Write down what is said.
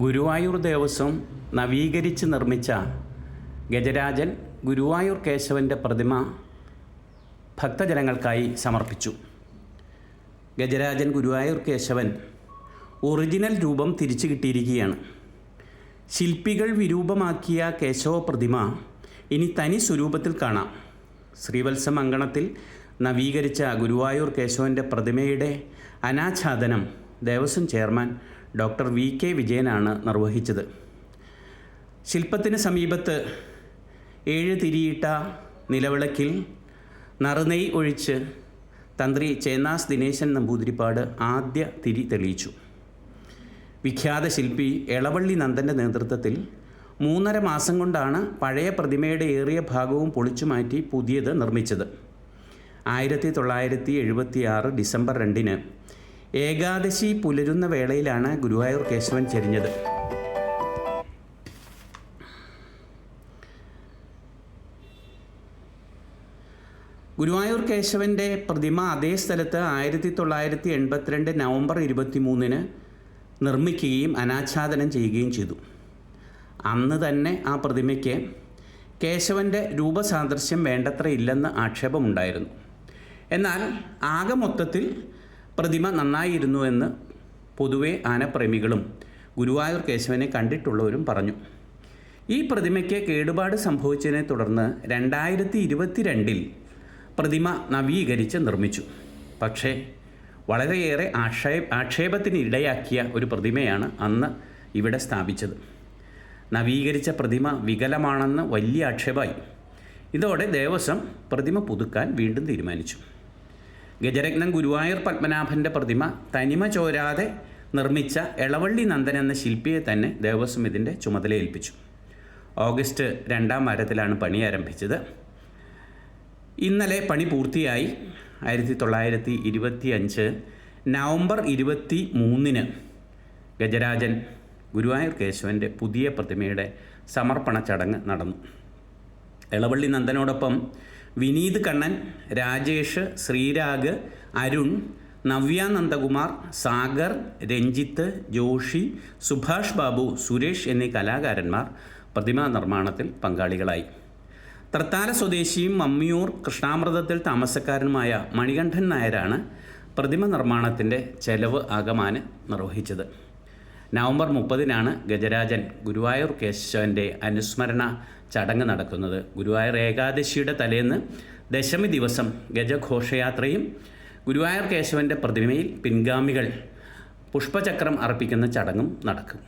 ഗുരുവായൂർ ദേവസ്വം നവീകരിച്ച് നിർമ്മിച്ച ഗജരാജൻ ഗുരുവായൂർ കേശവന്റെ പ്രതിമ ഭക്തജനങ്ങൾക്കായി സമർപ്പിച്ചു. ഗജരാജൻ ഗുരുവായൂർ കേശവൻ ഒറിജിനൽ രൂപം തിരിച്ചു കിട്ടിയിരിക്കുകയാണ്. ശില്പികൾ വിരൂപമാക്കിയ കേശവ പ്രതിമ ഇനി തനി സ്വരൂപത്തിൽ കാണാം. ശ്രീവത്സം അങ്കണത്തിൽ നവീകരിച്ച ഗുരുവായൂർ കേശവന്റെ പ്രതിമയുടെ അനാച്ഛാദനം Devaswom chairman doctor V K വിജയനാണ് നിർവഹിച്ചത്. ശില്പത്തിന് സമീപത്ത് ഏഴ് തിരിയിട്ട നിലവിളക്കിൽ നറുനെയ് ഒഴിച്ച് തന്ത്രി ചേന്നാസ് ദിനേശൻ നമ്പൂതിരിപ്പാട് ആദ്യ തിരി തെളിയിച്ചു. വിഖ്യാത ശില്പി എളവള്ളി നന്ദന്റെ നേതൃത്വത്തിൽ മൂന്നര മാസം കൊണ്ടാണ് പഴയ പ്രതിമയുടെ ഏറിയ ഭാഗവും പൊളിച്ചു മാറ്റി പുതിയത് നിർമ്മിച്ചത്. ആയിരത്തി തൊള്ളായിരത്തി എഴുപത്തി ആറ് ഡിസംബർ രണ്ടിന് ഏകാദശി പുലരുന്ന വേളയിലാണ് ഗുരുവായൂർ കേശവൻ ചെരിഞ്ഞത്. ഗുരുവായൂർ കേശവന്റെ പ്രതിമ അതേ സ്ഥലത്ത് ആയിരത്തി തൊള്ളായിരത്തി എൺപത്തിരണ്ട് നവംബർ ഇരുപത്തി മൂന്നിന് നിർമ്മിക്കുകയും അനാച്ഛാദനം ചെയ്യുകയും ചെയ്തു. അന്ന് തന്നെ ആ പ്രതിമയ്ക്ക് കേശവന്റെ രൂപസാദൃശ്യം വേണ്ടത്ര ഇല്ലെന്ന് ആക്ഷേപമുണ്ടായിരുന്നു. എന്നാൽ ആകെ മൊത്തത്തിൽ പ്രതിമ നന്നായിരുന്നു എന്ന് പൊതുവെ ആനപ്രേമികളും ഗുരുവായൂർ കേശവനെ കണ്ടിട്ടുള്ളവരും പറഞ്ഞു. ഈ പ്രതിമയ്ക്ക് കേടുപാട് സംഭവിച്ചതിനെ തുടർന്ന് രണ്ടായിരത്തി ഇരുപത്തിരണ്ടിൽ പ്രതിമ നവീകരിച്ച് നിർമ്മിച്ചു. പക്ഷേ വളരെയേറെ ആക്ഷേ ആക്ഷേപത്തിന് ഇടയാക്കിയ ഒരു പ്രതിമയാണ് അന്ന് ഇവിടെ സ്ഥാപിച്ചത്. നവീകരിച്ച പ്രതിമ വികലമാണെന്ന് വലിയ ആക്ഷേപമായി. ഇതോടെ ദേവസ്വം പ്രതിമ പുതുക്കാൻ വീണ്ടും തീരുമാനിച്ചു. ഗജരത്നം ഗുരുവായൂർ പത്മനാഭന്റെ പ്രതിമ തനിമ ചോരാതെ നിർമ്മിച്ച എളവള്ളി നന്ദൻ എന്ന ശില്പിയെ തന്നെ ദേവസ്വം ഇതിന്റെ ചുമതല ഏൽപ്പിച്ചു. ഓഗസ്റ്റ് രണ്ടാം വാരത്തിലാണ് പണി ആരംഭിച്ചത്. ഇന്നലെ പണി പൂർത്തിയായി. ആയിരത്തി തൊള്ളായിരത്തി ഇരുപത്തി അഞ്ച് നവംബർ ഇരുപത്തി മൂന്നിന് ഗജരാജൻ ഗുരുവായൂർ കേശവന്റെ പുതിയ പ്രതിമയുടെ സമർപ്പണ ചടങ്ങ് നടന്നു. എളവള്ളി നന്ദനോടൊപ്പം വിനീത് കണ്ണൻ രാജേഷ് ശ്രീരാഗ് അരുൺ നവ്യ നന്ദകുമാർ സാഗർ രഞ്ജിത്ത് ജോഷി സുഭാഷ് ബാബു സുരേഷ് എന്നീ കലാകാരന്മാർ പ്രതിമാ നിർമ്മാണത്തിൽ പങ്കാളികളായി. തൃത്താല സ്വദേശിയും മമ്മിയൂർ കൃഷ്ണാമൃതത്തിൽ താമസക്കാരനുമായ മണികണ്ഠൻ നായരാണ് പ്രതിമ നിർമ്മാണത്തിന്റെ ചെലവ് ആകമാന് നിർവഹിച്ചത്. നവംബർ മുപ്പതിനാണ് ഗജരാജൻ ഗുരുവായൂർ കേശവന്റെ അനുസ്മരണ ചടങ്ങ് നടക്കുന്നത്. ഗുരുവായൂർ ഏകാദശിയുടെ തലേന്ന് ദശമി ദിവസം ഗജഘോഷയാത്രയും ഗുരുവായൂർ കേശവന്റെ പ്രതിമയിൽ പിൻഗാമികൾ പുഷ്പചക്രം അർപ്പിക്കുന്ന ചടങ്ങും നടക്കും.